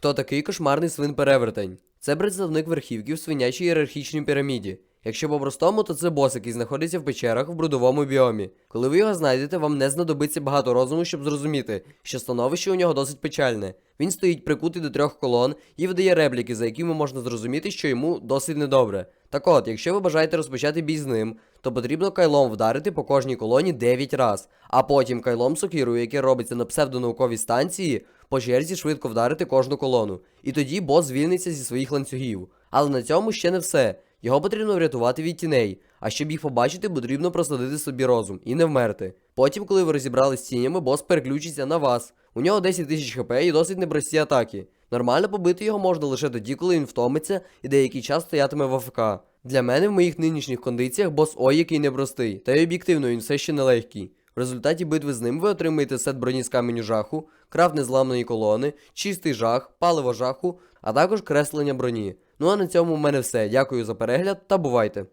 Хто такий кошмарний свин перевертень? Це представник верхівки в свинячій ієрархічній піраміді. Якщо по-простому, то це бос, який знаходиться в печерах в брудовому біомі. Коли ви його знайдете, вам не знадобиться багато розуму, щоб зрозуміти, що становище у нього досить печальне. Він стоїть прикутий до трьох колон і видає репліки, за якими можна зрозуміти, що йому досить недобре. Так от, якщо ви бажаєте розпочати бій з ним, то потрібно кайлом вдарити по кожній колоні 9 раз, а потім кайлом сокирою, яке робиться на псевдонауковій станції, по черзі швидко вдарити кожну колону. І тоді бос звільниться зі своїх ланцюгів. Але на цьому ще не все. Його потрібно врятувати від тіней, а щоб їх побачити, потрібно просадити собі розум і не вмерти. Потім, коли ви розібрались з тінями, бос переключиться на вас. У нього 10 тисяч хп і досить непрості атаки. Нормально побити його можна лише тоді, коли він втомиться і деякий час стоятиме в АФК. Для мене в моїх нинішніх кондиціях бос ой який непростий, та й об'єктивно він все ще нелегкий. В результаті битви з ним ви отримаєте сет броні з каменю жаху, крафт незламної колони, чистий жах, паливо жаху, а також креслення броні. Ну а на цьому в мене все. Дякую за перегляд та бувайте!